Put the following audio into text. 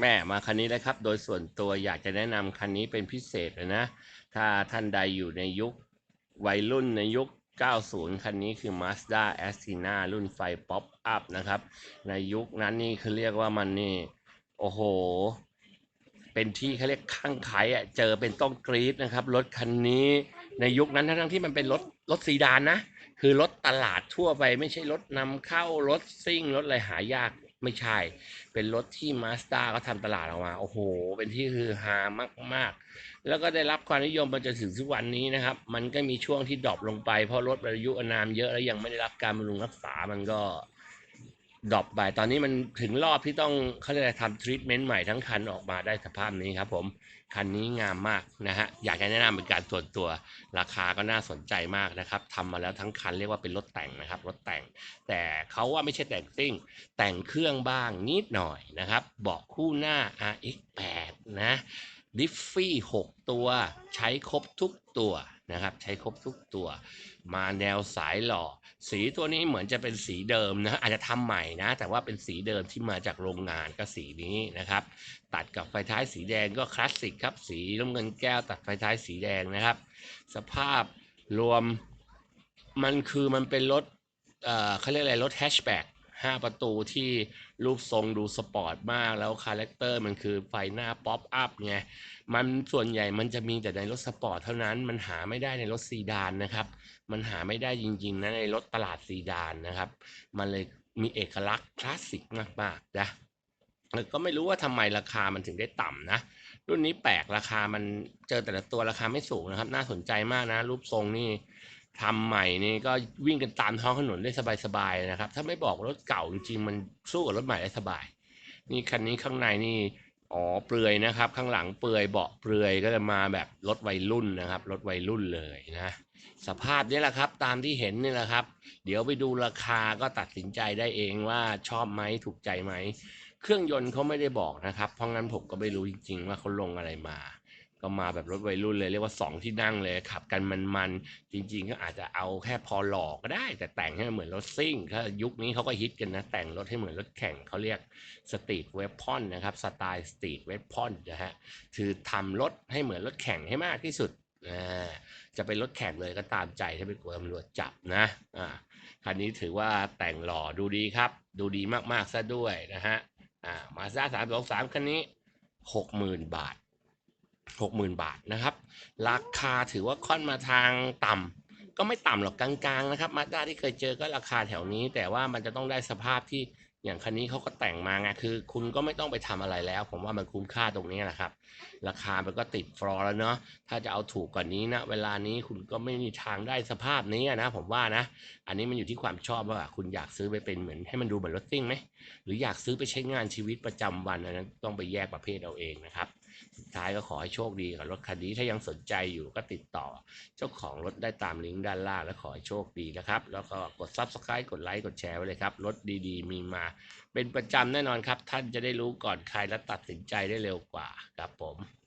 แม่มาคันนี้เลยครับ โดยส่วนตัวอยากจะแนะนำคันนี้เป็นพิเศษเลยนะ ถ้าท่านใดอยู่ในยุควัยรุ่นในยุค 90 คันนี้คือ Mazda a s t i n a รุ่นไฟป๊อปอัพนะครับ ในยุคนั้นนี่คือเรียกว่ามันนี่ โอ้โห เป็นที่เขาเรียกข้างไขอะเจอเป็นต้องกรี๊ดนะครับ รถคันนี้ในยุคนั้นทั้งที่มันเป็นรถรถซีดานนะ คือรถตลาดทั่วไปไม่ใช่รถนำเข้ารถซิ่งรถอะไรหายาก ไม่ใช่ เป็นรถที่มาสตาร์เขาทำตลาดออกมา โอ้โห เป็นที่ฮือฮามาก ๆ แล้วก็ได้รับความนิยมมาจนถึงทุกวันนี้นะครับ มันก็มีช่วงที่ดรอปลงไปเพราะรถอายุอานามเยอะแล้วยังไม่ได้รับการบำรุงรักษา มันก็ ดรอปไปตอนนี้มันถึงรอบที่ต้องเขาเรียกอะไรทำทรีทเมนต์ใหม่ทั้งคันออกมาได้สภาพนี้ครับผมคันนี้งามมากนะฮะอยากจะแนะนำเป็นการส่วนตัว ราคาก็น่าสนใจมากนะครับทำมาแล้วทั้งคันเรียกว่าเป็นรถแต่งนะครับรถแต่ง แต่เขาว่าไม่ใช่แต่งซิ่ง แต่งเครื่องบ้างนิดหน่อยนะครับเบาะคู่หน้า RX8 นะดิฟฟี่6ตัวใช้ครบทุกตัว นะครับ ใช้ครบทุกตัว มาแนวสายหล่อ สีตัวนี้เหมือนจะเป็นสีเดิมนะอาจจะทำใหม่นะ แต่ว่าเป็นสีเดิมที่มาจากโรงงานก็สีนี้นะครับ ตัดกับไฟท้ายสีแดงก็คลาสสิกครับ สีน้ำเงินแก้วตัดไฟท้ายสีแดงนะครับ สภาพรวมมันคือมันเป็นรถเอ่อเขาเรียกอะไรรถแฮชแบ็ก ห้าประตูที่รูปทรงดูสปอร์ตมากแล้วคาแรคเตอร์มันคือไฟหน้าป๊อปอัพไงมันส่วนใหญ่มันจะมีแต่ในรถสปอร์ตเท่านั้น มันหาไม่ได้ในรถซีดานนะครับ มันหาไม่ได้จริงๆนะในรถตลาดซีดานนะครับ มันเลยมีเอกลักษณ์คลาสสิกมากๆนะแล้วก็ไม่รู้ว่าทำไมราคามันถึงได้ต่ำนะรุ่นนี้แปลกราคามันเจอแต่ละตัวราคาไม่สูงนะครับ น่าสนใจมากนะ รูปทรงนี่ ทำใหม่นี่ก็วิ่งกันตามท้องถนนได้สบายๆนะครับ ถ้าไม่บอกรถเก่าจริงๆมันสู้กับรถใหม่ได้สบาย นี่คันนี้ข้างในนี่อ๋อเปลือยนะครับ ข้างหลังเปลือยเบาะเปลือยก็จะมาแบบรถวัยรุ่นนะครับรถวัยรุ่นเลยนะสภาพนี้แหละครับ ตามที่เห็นนี่แหละครับ เดี๋ยวไปดูราคาก็ตัดสินใจได้เองว่าชอบไหมถูกใจไหมเครื่องยนต์เขาไม่ได้บอกนะครับ เพราะงั้นผมก็ไม่รู้จริง ๆ ว่าเขาลงอะไรมา ก็มาแบบรถวัยรุ่นเลยเรียกว่าสองที่นั่งเลยขับกันมันๆจริง ๆ ก็อาจจะเอาแค่พอหลอกก็ได้ แต่แต่งให้เหมือนรถซิ่งถ้ายุคนี้เขาก็ฮิตกันนะ แต่งรถให้เหมือนรถแข่งเขาเรียกสตรีทเวฟพอนนะครับสไตล์สตรีทเวฟพอนนะฮะคือทำรถให้เหมือนรถแข่งให้มากที่สุดอ่าจะเป็นรถแข่งเลยก็ตามใจถ้าไม่กลัวตำรวจจับนะอ่าคันนี้ถือว่าแต่งหล่อดูดีครับ ดูดีมากๆซะด้วยนะฮะอ่ามาซ่าสามสองสามคันนี้หกหมื่นบาท หกหมื่นบาทนะครับ ราคาถือว่าค่อนมาทางต่ำก็ไม่ต่ำหรอกกลางๆนะครับมาด้าที่เคยเจอก็ราคาแถวนี้ แต่ว่ามันจะต้องได้สภาพที่อย่างคันนี้เขาก็แต่งมาไงคือ คุณก็ไม่ต้องไปทำอะไรแล้ว ผมว่ามันคุ้มค่าตรงนี้แหละครับ ราคามันก็ติดฟลอร์แล้วเนาะถ้าจะเอาถูกกว่านี้นะเวลานี้คุณก็ไม่มีทางได้สภาพนี้นะ ผมว่านะ อันนี้มันอยู่ที่ความชอบว่าคุณอยากซื้อไปเป็นเหมือนให้มันดูเหมือนรถซิ่งไหมหรืออยากซื้อไปใช้งานชีวิตประจำวันอันนั้นต้องไปแยกประเภทเอาเองนะครับ ท้ายก็ขอให้โชคดีกับรถคันนี้ถ้ายังสนใจอยู่ก็ติดต่อ เจ้าของรถได้ตามลิงก์ด้านล่างและขอให้โชคดีนะครับ แล้วก็กด Subscribe กดไลค์กดแชร์ไว้เลยครับรถดีๆ มีมา เป็นประจำแน่นอนครับ ท่านจะได้รู้ก่อนใครและตัดสินใจได้เร็วกว่าครับผม